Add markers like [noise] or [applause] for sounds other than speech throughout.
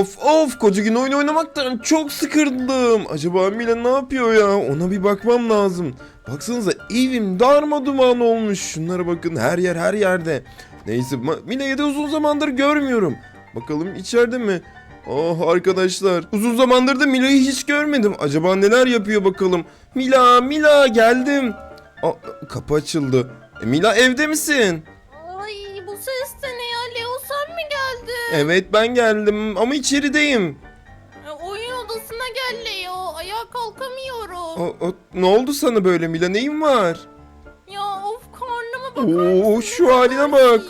Of of koca gün oyun oynamaktan çok sıkıldım. Acaba Mila ne yapıyor ya? Ona bir bakmam lazım. Baksanıza evim darmaduman olmuş. Şunlara bakın her yer her yerde. Neyse Mila'yı da uzun zamandır görmüyorum. Bakalım içeride mi? Oh arkadaşlar uzun zamandır da Mila'yı hiç görmedim. Acaba neler yapıyor bakalım. Mila Mila geldim. Aa, kapı açıldı. E, Mila evde misin? Evet ben geldim ama içerideyim. E, Oyun odasına gel Leo. Ayağa kalkamıyorum. O, o- ne oldu sana böyle Mila neyin var? Ya of karnıma bakar Oo mısın? şu haline bak.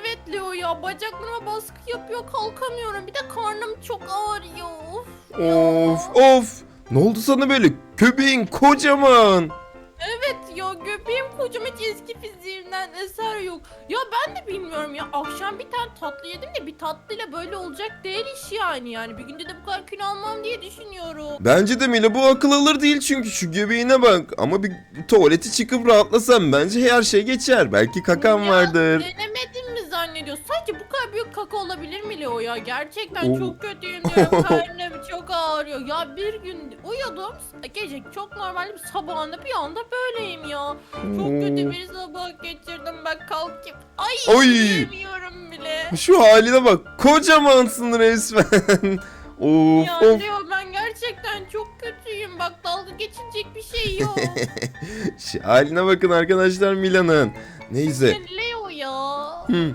Evet Leo ya bacaklarıma baskı yapıyor kalkamıyorum. Bir de karnım çok ağrıyor. Of. ya. Of of. Ne oldu sana böyle? Köpeğin kocaman. Evet ya göbeğim kocam hiç eski fiziğimden eser yok. Ya ben de bilmiyorum ya akşam bir tane tatlı yedim de bir tatlıyla böyle olacak değil iş yani. Yani bir günde de bu kadar kilo almam diye düşünüyorum. Bence de Mila bu akıl alır değil çünkü şu göbeğine bak. Ama bir tuvalete çıkıp rahatlasam bence her şey geçer. Belki kakan Ya, vardır. Denemedim zannediyorsun? Sadece bu kadar büyük kaka olabilir mi Leo ya? Gerçekten Oo. çok kötüyüm diyorum. [laughs] Karnım çok ağrıyor. Ya bir gün uyudum. Gece çok normal bir sabahında bir anda böyleyim ya. Çok kötü bir sabah geçirdim ben kalkayım. Ay Oy. yiyemiyorum bile. Şu haline bak. Kocamansın resmen. [laughs] of Ya of. Leo ben gerçekten çok kötüyüm. Bak dalga geçilecek bir şey yok. [laughs] Şu haline bakın arkadaşlar Mila'nın. Neyse. Leo ya. Hı.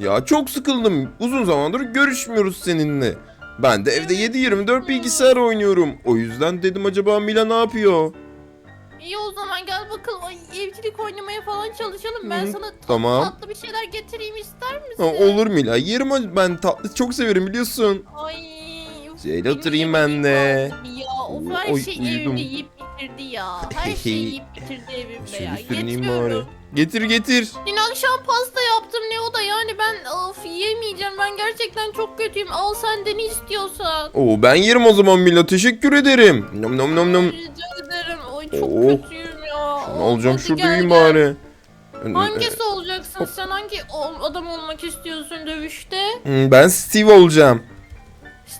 Ya çok sıkıldım. Uzun zamandır görüşmüyoruz seninle. Ben de evde 7-24 bilgisayar oynuyorum. O yüzden dedim acaba Mila ne yapıyor? İyi o zaman gel bakalım. Ay, evcilik oynamaya falan çalışalım. Ben Hı, sana tatlı tamam. tatlı bir şeyler getireyim ister Ha, misin? olur Mila. Yerim ben tatlı çok severim biliyorsun. Ay. Şöyle oturayım ben de. Ya of her Oy, şey uyudum. evimde yiyip bitirdi ya. [laughs] Her şeyi yiyip bitirdi evimde ya. Şöyle sürüneyim bari. Getir getir. Dün akşam pasta yaptım ne o da yani ben of yiyemeyeceğim. Ben gerçekten çok kötüyüm. Al sen de ne istiyorsan. Oo ben yerim o zaman Mila. Teşekkür ederim. Nom nom nom nom. Rica ederim. Ay çok Oh. kötüyüm ya. Of, alacağım hadi şurada gel, yiyeyim gel. bari. Hangisi olacaksın sen? Hangi adam olmak istiyorsun dövüşte? Hmm, Ben Steve olacağım.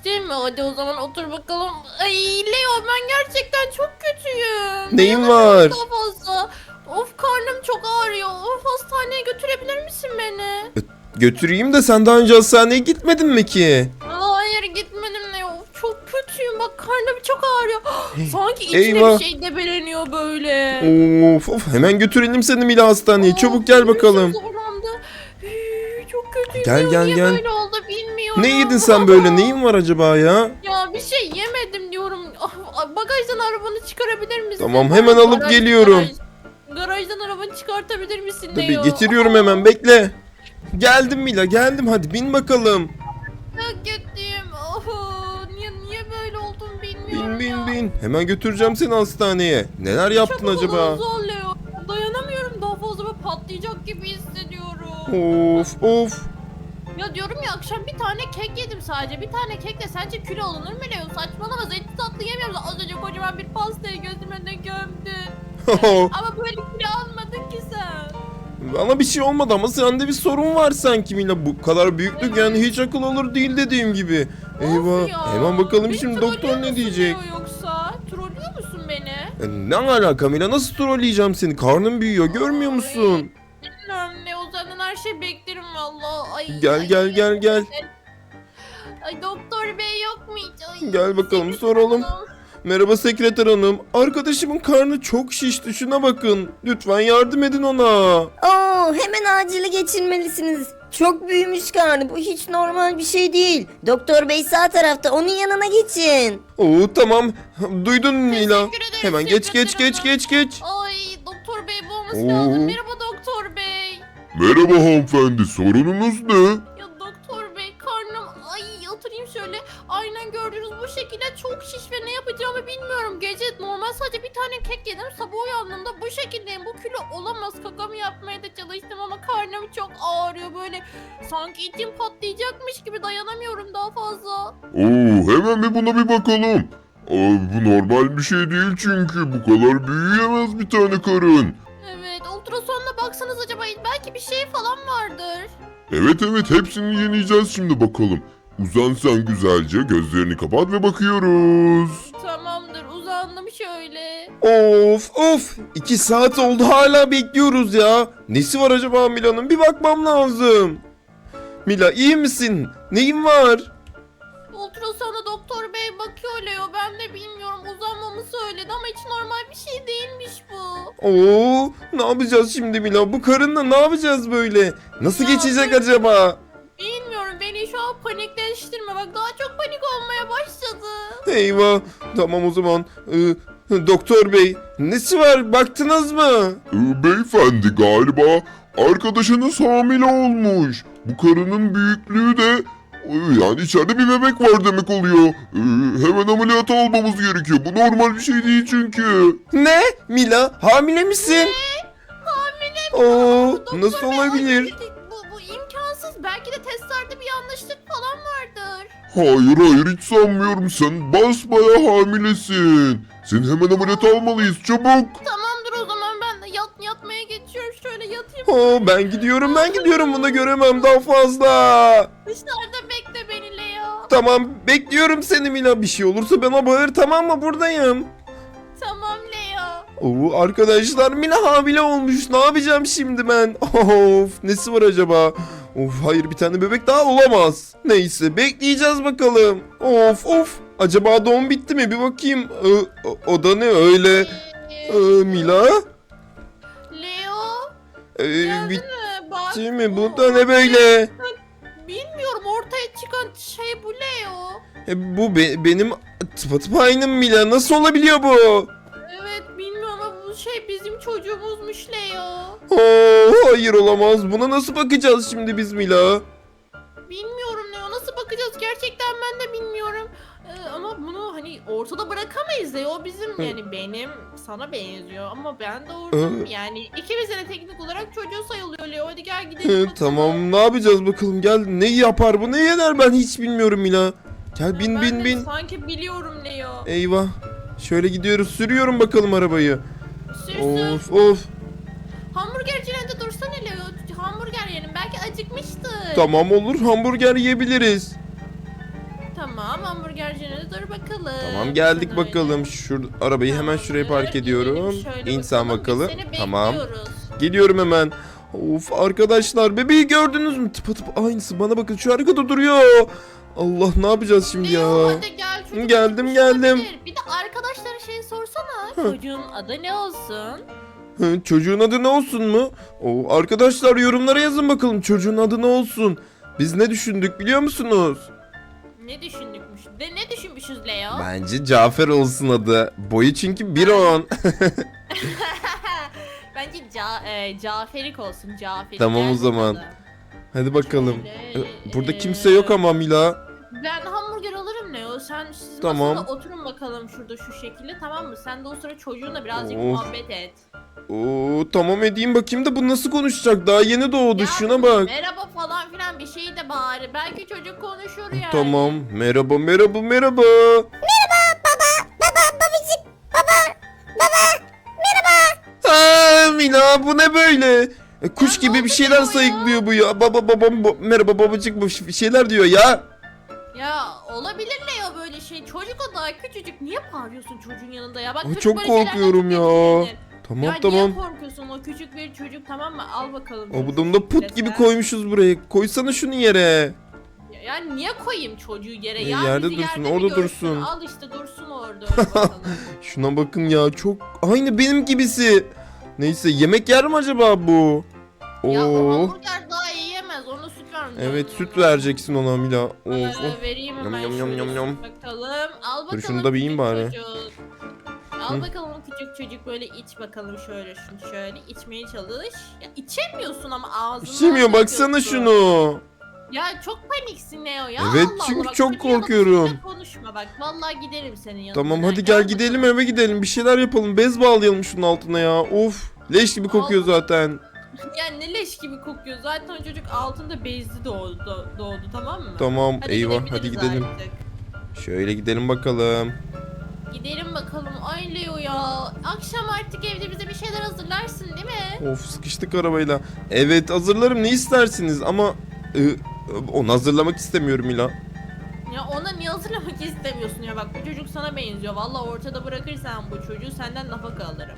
İsteyim mi? Hadi o zaman otur bakalım. Ay Leo ben gerçekten çok kötüyüm. Neyin var? Daha fazla. Of karnım çok ağrıyor. Of hastaneye götürebilir misin beni? Götüreyim de sen daha önce hastaneye gitmedin mi ki? Hayır gitmedim Leo. Of, Çok kötüyüm bak karnım çok ağrıyor. [gasps] Sanki içine Eyvah. bir şey debeleniyor böyle. Of of hemen götürelim seni Mila hastaneye. Aa, Çabuk gel bakalım. zorlandı. Üy, Çok kötüyüm. Gel, Leo. gel, Niye gel. böyle oldu bilmiyorum. Ne yedin sen böyle? Neyin var acaba ya? Ya bir şey yemedim diyorum. Ah, Bagajdan arabanı çıkarabilir misin? Tamam, hemen alıp Garaj- geliyorum. Garaj, garajdan arabanı çıkartabilir misin Tabii Leo? getiriyorum hemen bekle. Geldim Mila geldim hadi bin bakalım. Çok kötüyüm. Oh, niye, niye böyle oldum bilmiyorum Bin bin ya. bin. Hemen götüreceğim seni hastaneye. Neler yaptın Çabuk acaba? olun, zor Leo. Dayanamıyorum daha fazla böyle patlayacak gibi hissediyorum. Of of. Ya diyorum ya akşam bir tane kek yedim sadece. Bir tane kekle sence kilo alınır mı Leo? Saçmalama zeytin tatlı yemiyorum. Az önce kocaman bir pastayı gözümün önüne gömdün. [laughs] Ama böyle kilo almadın ki sen. Bana bir şey olmadı ama sende bir sorun var sanki Mila. Bu kadar büyüklük yani hiç akıl olur değil dediğim gibi. Of Eyvah. ya. Hemen bakalım Beni şimdi trollüyor doktor ne musun diyecek. Leo Yoksa trollüyor musun beni? E, Ne alaka Mila nasıl trolleyeceğim seni? Karnın büyüyor görmüyor musun? Her şey beklerim valla. Ay, Gel ay, gel gel gel. Ay doktor bey yok mu hiç? Ay, Gel bakalım, seni soralım. soralım. Merhaba sekreter hanım. Arkadaşımın karnı çok şişti şuna bakın. Lütfen yardım edin ona. Oo, hemen acile geçirmelisiniz. Çok büyümüş karnı. Bu hiç normal bir şey değil. Doktor bey sağ tarafta. Onun yanına geçin. Oo tamam. Duydun mu Mila? Teşekkür ederim Hemen geç geç sekreter geç hanım. geç geç. Ay doktor bey bu olması Oo. lazım. Merhaba. Merhaba hanımefendi, sorununuz ne? Ya doktor bey karnım ay oturayım şöyle. Aynen gördüğünüz bu şekilde çok şiş ve ne yapacağımı bilmiyorum. Gece normal sadece bir tane kek yedim. Sabah uyandığımda bu şekildeyim. Bu kilo olamaz. Kakamı yapmaya da çalıştım ama karnım çok ağrıyor. Böyle sanki içim patlayacakmış gibi dayanamıyorum daha fazla. Oo, hemen bir buna bir bakalım. Aa, bu normal bir şey değil çünkü bu kadar büyüyemez bir tane karın. Evet ultrasonda baksanız acaba belki bir şey falan vardır. Evet evet hepsini yeneceğiz şimdi bakalım. Uzan sen güzelce gözlerini kapat ve bakıyoruz. Tamamdır uzandım şöyle. Of of. iki saat oldu hala bekliyoruz ya. Nesi var acaba Mila'nın? Bir bakmam lazım. Mila iyi misin? Neyin var? Ultrasona doktor bey bakıyor Leo. Ben de bilmiyorum uzanmamı söyledi ama hiç normal bir şey değilmiş bu. Oo, ne yapacağız şimdi Mila? Bu karınla ne yapacağız böyle? Nasıl Ya geçecek ben- acaba? Bilmiyorum beni şu an panikleştirme. Bak daha çok panik olmaya başladı. Eyvah. Tamam o zaman. Ee, doktor bey, nesi var? Baktınız mı? Ee, beyefendi galiba arkadaşınız hamile olmuş. Bu karının büyüklüğü de yani içeride bir bebek var demek oluyor. Ee, hemen ameliyata almamız gerekiyor. Bu normal bir şey değil çünkü. Ne? Mila, hamile misin? Hamile Oo, Doktor nasıl bey, olabilir? Bu, bu imkansız. Belki de testlerde bir yanlışlık falan vardır. Hayır hayır hiç sanmıyorum sen basbaya hamilesin. Seni hemen ameliyata almalıyız çabuk. Tamamdır o zaman ben de yat, yatmaya geçiyorum. Şöyle yatayım. Oo, ben gidiyorum, ben gidiyorum. Bunu göremem daha fazla. Leo. Tamam, bekliyorum seni Mila. Bir şey olursa bana bağır tamam mı? Buradayım. Tamam Leo. Oo, arkadaşlar Mila hamile olmuş. Ne yapacağım şimdi ben? [laughs] Of, nesi var acaba? Of, hayır bir tane bebek daha olamaz. Neyse, bekleyeceğiz bakalım. Of, of. Acaba doğum bitti mi? Bir bakayım. Ee, o, o da ne öyle? Ee, Mila? Leo. Ee, Geldin bitti mi? Mi? Bu da ne böyle? Çıkan şey bu Leo. E, bu be- benim tıpatıp aynım Mila. Nasıl olabiliyor bu? Evet bilmiyorum ama bu şey bizim çocuğumuzmuş Leo. Oo, hayır olamaz. Buna nasıl bakacağız şimdi biz Mila? Bunu hani ortada bırakamayız Leo. O bizim yani benim sana benziyor ama ben doğurdum. Hı. Yani ikimizin de teknik olarak çocuğu sayılıyor Leo. Hadi gel gidelim. bakalım. tamam ne yapacağız bakalım gel ne yapar bu ne yer ben hiç bilmiyorum Mila. Gel bin Ben bin de bin. Sanki biliyorum Leo. Eyvah. Şöyle gidiyoruz sürüyorum bakalım arabayı. Sür sür. Of of. Hamburgercinin de dursana Leo. Hamburger yerim. Belki acıkmıştır. Tamam olur hamburger yiyebiliriz. Bakalım. Tamam geldik bakalım. Şu arabayı hemen şuraya park ediyorum. Şöyle İnsan Biz bakalım. seni Tamam. bekliyoruz. Geliyorum hemen. Of arkadaşlar bebeği gördünüz mü? Tıpatıp aynısı bana bakın şu arkada duruyor. Allah ne yapacağız şimdi ya? hadi gel çocuk Geldim, geldim. olabilir. Bir de arkadaşlara şey sorsana. Çocuğun adı ne olsun? Hı, çocuğun adı ne olsun mu? O arkadaşlar yorumlara yazın bakalım çocuğun adı ne olsun? Biz ne düşündük biliyor musunuz? Ne düşündükmüş? De ne düşünmüşüz Leo? Bence Cafer olsun adı. Boyu çünkü 1.10. [laughs] Bence Ca e, Caferik olsun Caferik. Tamam o zaman. bakalım. Hadi bakalım. Şöyle, Burada e, kimse yok ama Mila. Ben hamburger alırım Leo. Sen siz Tamam. oturun bakalım şurada şu şekilde tamam mı? Sen de o sıra çocuğunla birazcık Of. muhabbet et. Oo tamam edeyim bakayım da bu nasıl konuşacak? Daha yeni doğdu Ya, şuna bak. Merhaba falan filan bir şey de bari. Belki çocuk konuşur yani. Tamam. Merhaba merhaba merhaba. Aa, Mila bu ne böyle? E, kuş Ya, ne gibi bir oldu şeyler ya? sayıklıyor bu ya. Baba babam bo- merhaba babacık bu bir şeyler diyor ya. Ya olabilir Leo böyle şey. Çocuk o daha küçücük. Niye bağırıyorsun çocuğun yanında ya? Bak Ay, çocuk çok böyle şeylerden korkuyorum ya. etkilenir. Tamam ya tamam. niye korkuyorsun? O küçük bir çocuk tamam mı? Al bakalım. Şu put şekilde gibi koymuşuz buraya. Koysana şunu yere. Ya, ya niye koyayım çocuğu yere? E, ya yerde bizi dursun, yerde orada görsün? dursun. Al işte dursun orada öyle bakalım. [laughs] Şuna bakın ya çok aynı benim gibisi. Neyse yemek yer mi acaba bu? ya o Oo. hamburger daha iyi yemez. Ona süt ver. Evet süt vereceksin ona Mila. Of of. vereyim Yum, hemen yum, yum, şöyle yum, süt bakalım. Al bakalım. Dur şunu da bir yiyeyim bari. çocuk. Al bakalım o küçük çocuk böyle iç bakalım şöyle şunu şöyle içmeye çalış. Ya içemiyorsun ama ağzından İçemiyor baksana şunu. Ya çok paniksin Neo ya. Evet, Allah çünkü Allah. Bak, çok korkuyorum. Konuşma bak. Vallahi giderim senin yanına. Tamam hadi gel gidelim eve gidelim. Bir şeyler yapalım. Bez bağlayalım şunun altına ya. Of. Leş gibi kokuyor Al. zaten. [laughs] Ya ne leş gibi kokuyor. Zaten o çocuk altında bezli doğdu, doğdu tamam mı? Tamam Hadi eyvah hadi gidelim. artık. Şöyle gidelim bakalım. Gidelim bakalım. Ay Leo ya. Akşam artık evde bize bir şeyler hazırlarsın değil mi? Of sıkıştık arabayla. Evet hazırlarım ne istersiniz ama Ee, onu hazırlamak istemiyorum Mila. Ya ona niye hazırlamak istemiyorsun ya bak bu çocuk sana benziyor. Valla ortada bırakırsan bu çocuğu senden nafaka alırım.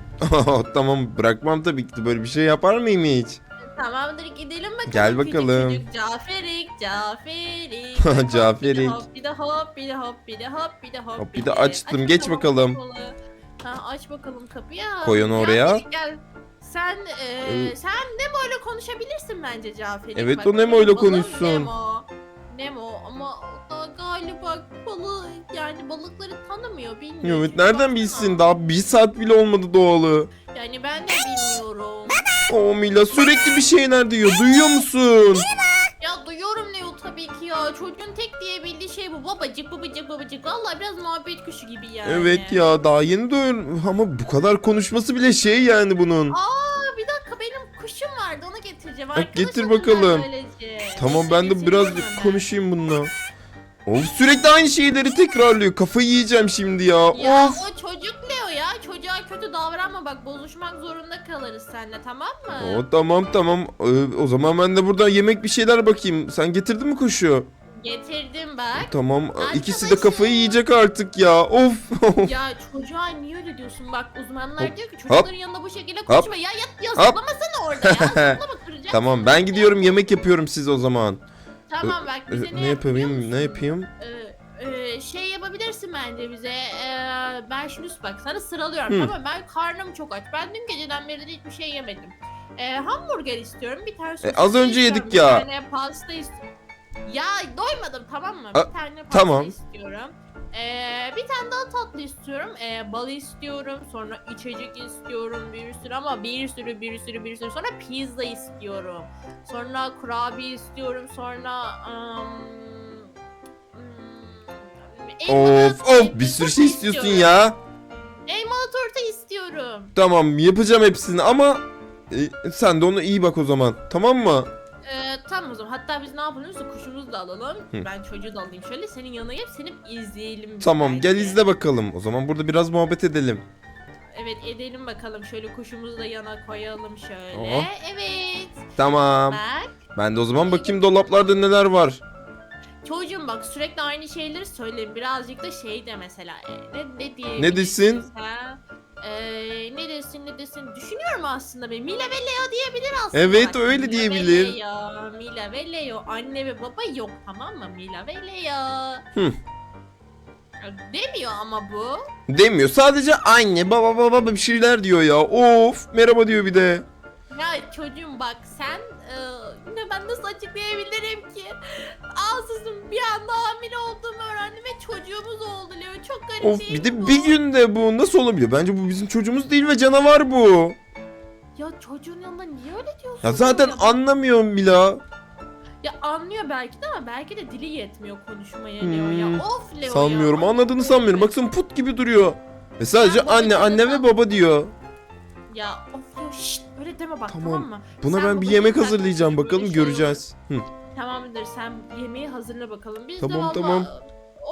[laughs] tamam bırakmam tabii ki de böyle bir şey yapar mıyım hiç? Tamamdır gidelim bakalım. Gel küçük bakalım. çocuk. Caferik, Caferik. [laughs] Caferik. Hop bir de hop bir de hop bir de hop bir de hop Hop, bir de açtım, geç bakalım. kapıyı. Ha, aç bakalım kapıyı. Koy onu oraya. Caferik, gel. Sen e, Ee, sen Nemo ile konuşabilirsin bence Caferik. Evet, o Nemo ile balığım konuşsun. Nemo. Nemo ama o da galiba balığı yani balıkları tanımıyor bilmiyor. Evet Çünkü nereden baksana. bilsin daha bir saat bile olmadı doğalı. Yani ben de bilmiyorum. O Mila sürekli bir şeyler diyor duyuyor musun? Ya duyuyorum Leo tabii ki ya. Çocuğun tek diyebildiği şey bu. Babacık babacık babacık. Vallahi biraz muhabbet kuşu gibi yani. Evet ya daha yeni duyuyorum ama bu kadar konuşması bile şey yani bunun. Aa bir dakika benim kuşum vardı onu getireceğim. Bak, getir Arkadaşım bakalım. böylece. Tamam ben de biraz getiriyorum konuşayım bununla. Of sürekli aynı şeyleri tekrarlıyor. Kafayı yiyeceğim şimdi ya. Ya Of. o bak bozuşmak zorunda kalırız seninle tamam mı? O tamam tamam. Ee, o zaman ben de burada yemek bir şeyler bakayım. Sen getirdin mi kuşu? Getirdim bak. Tamam. İkisi de Arkadaşım. kafayı yiyecek artık ya. Of. ya çocuğa niye öyle diyorsun bak uzmanlar Hop, diyor ki çocukların yanında bu şekilde konuşma. Ya yat ya Hop. zıplamasana orada ya. [laughs] Zıplama kıracaksın. tamam ben gidiyorum yemek yapıyorum siz o zaman. Tamam bak bize Ee, ne, ne yapayım? Ne yapayım? Ee, e, şey yapabilirsin bence bize. Ee, ben şimdi bak sana sıralıyorum Hı. tamam mı? Ben karnım çok aç. Ben dün geceden beri de hiçbir şey yemedim. Ee, hamburger istiyorum. Bir tane E, az önce istiyorum, yedik ya. Bir tane pasta istiyorum. Ya doymadım tamam mı? A- bir tane pasta tamam. istiyorum. Ee, bir tane daha tatlı istiyorum. Ee, bal istiyorum. Sonra içecek istiyorum. Bir sürü ama bir sürü bir sürü bir sürü. Sonra pizza istiyorum. Sonra kurabiye istiyorum. Sonra ım, elmalı Of of bir sürü şey istiyorsun ya. Elmalı turta istiyorum. Tamam yapacağım hepsini ama e, sen de ona iyi bak o zaman. Tamam mı? Ee, tamam o zaman. Hatta biz ne yapalım? Biz kuşumuzu da alalım. Hı. Ben çocuğu da alayım şöyle. Senin yanına gelip seni izleyelim. Tamam gel belki. izle bakalım. O zaman burada biraz muhabbet edelim. Evet edelim bakalım. Şöyle kuşumuzu da yana koyalım şöyle. Oh. Evet. Tamam. Bak. Ben de o zaman bakayım dolaplarda neler var. Çocuğum bak sürekli aynı şeyleri söyle. Birazcık da şey de mesela. E, ne, ne diye Ne desin? Ee, ne desin ne desin düşünüyorum aslında ben Mila ve Leo diyebilir aslında. Evet, Bak, öyle Mila diyebilir. Ve Leo, Mila ve Leo anne ve baba yok tamam mı Mila ve Leo. Hı. Demiyor ama bu. Demiyor. Sadece anne baba baba bir şeyler diyor ya. Of merhaba diyor bir de. Ya çocuğum bak sen e, ben nasıl açıklayabilirim ki? Ansızın bir anda hamile olduğumu öğrendim ve çocuğumuz oldu Leo. Çok garip Of değil bir de bu. bir günde bu nasıl olabiliyor? Bence bu bizim çocuğumuz değil ve canavar bu. Ya çocuğun yanında niye öyle diyorsun? Ya zaten anlamıyorum Mila. Ya anlıyor belki de ama belki de dili yetmiyor konuşmaya Hmm, Leo ya. Of Leo Sanmıyorum ya. anladığını sanmıyorum. Baksana put gibi duruyor. Ve sadece Ben anne anne ve baba diyor. Ya of Leo şşt öyle deme bak Tamam. tamam, mı? Buna Sen ben bir yemek hazırlayacağım bakalım şey göreceğiz. Hı. Tamamdır sen yemeği hazırla bakalım. Biz Tamam, de valla tamam.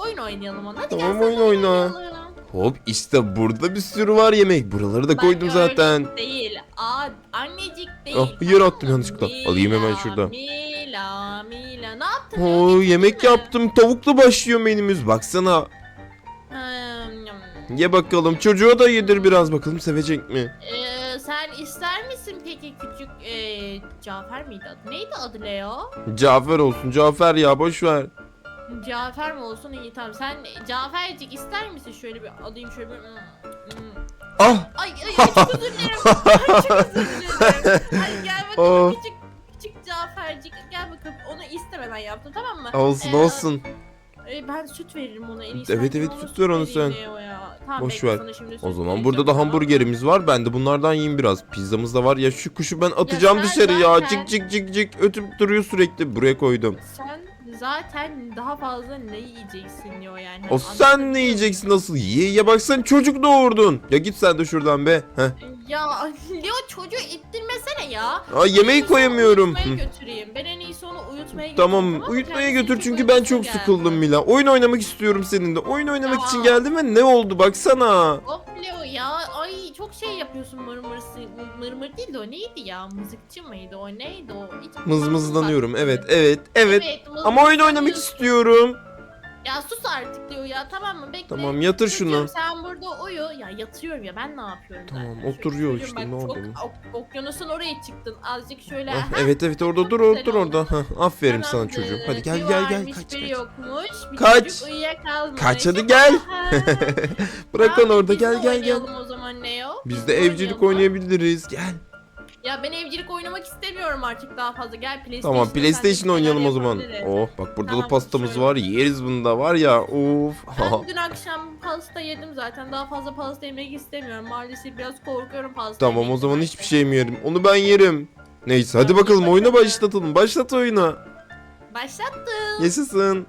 oyun oynayalım ona. Hadi Tamam, gel oyun oyna. oynayalım. Hop işte burada bir sürü var yemek. Buraları da Bak, koydum öyle zaten. Değil. Aa, annecik değil. Ah, yere tamam attım yanlışlıkla. Alayım hemen şurada. Mila, Mila. Ne yaptın? Oo yemek mi? yaptım. Tavuklu başlıyor menümüz. Baksana. Hmm, Ye bakalım. Çocuğa da yedir biraz bakalım sevecek mi? Ee, sen ister misin peki küçük ee, Cafer miydi adı? Neydi adı Leo? Cafer olsun. Cafer ya boş ver. Cafer mi olsun iyi tamam. Sen Cafercik ister misin şöyle bir alayım şöyle bir hmm, hmm. Ah Ay ay ay, çok özür dilerim. Ay, çok özür dilerim. Ay gel bakalım [laughs] Of. küçük küçük Cafercik gel bakalım onu istemeden yaptım tamam mı? olsun Ee, olsun. E, ben süt veririm ona en iyisi. Evet, evet, ona süt ver onu vereyim sen. Tamam, Boş ver. O zaman burada da hamburgerimiz var. Ben de bunlardan yiyeyim biraz. Pizzamız da var. Ya şu kuşu ben atacağım dışarı ya. Cik cik cik cik ötüp duruyor sürekli. Buraya koydum. Sen zaten daha fazla ne yiyeceksin diyor yani. O sen ne yiyeceksin nasıl? Ye ye bak sen çocuk doğurdun. Ya git sen de şuradan be. Heh. Ya [laughs] Leo çocuğu ittirmesene ya. Aa, yemeği koyamıyorum. Uyutmaya Hı. götüreyim. Ben en iyisi onu uyutmaya götüreyim. Tamam mı? uyutmaya Kendisi götür çünkü ben çok geldi. sıkıldım Mila. Oyun oynamak istiyorum seninle. Oyun oynamak için Tamam. geldim ve ne oldu baksana. Hop ya. Çok şey yapıyorsun mırmırsı mırmır değil de o neydi ya mızıkçı mıydı o neydi o hiç Mızmızlanıyorum. Evet, evet, evet. mızmızlanıyorsun. Ama oyun oynamak istiyorum. Ya sus artık diyor ya tamam mı bekle. Tamam, yatır şunu. Sen burada uyu. Ya yatıyorum ya ben ne yapıyorum Tamam, zaten. Şöyle oturuyor çocuğum, işte, bak, ne çok yapalım? ok- okyanusun oraya çıktın. Azıcık şöyle. Ah, evet evet orada dur güzel dur orada. Hah, aferin sana tamamdır. çocuğum. Hadi gel Bir gel gel varmış, kaç bir kaç. yokmuş. Bir Kaç. çocuk uyuyakalmış. Kaç, hadi gel. [laughs] [laughs] Bırak onu Tamam, orada biz de gel gel gel. oynayalım o zaman Neo. Biz de evcilik oynayabiliriz. Gel. Ya ben evcilik oynamak istemiyorum artık daha fazla. Gel PlayStation. Tamam PlayStation oynayalım o zaman. Oh bak burada da Tamam, pastamız şöyle. var. Yeriz bunda var ya. Of. Ben [laughs] dün akşam pasta yedim zaten. Daha fazla pasta yemek istemiyorum. Maalesef biraz korkuyorum pasta tamam o yemekten zaman hiçbir şey yerim. Onu ben yerim. Neyse hadi bakalım oyuna başlatalım. Başlat oyunu. Başlattım. Yaşasın.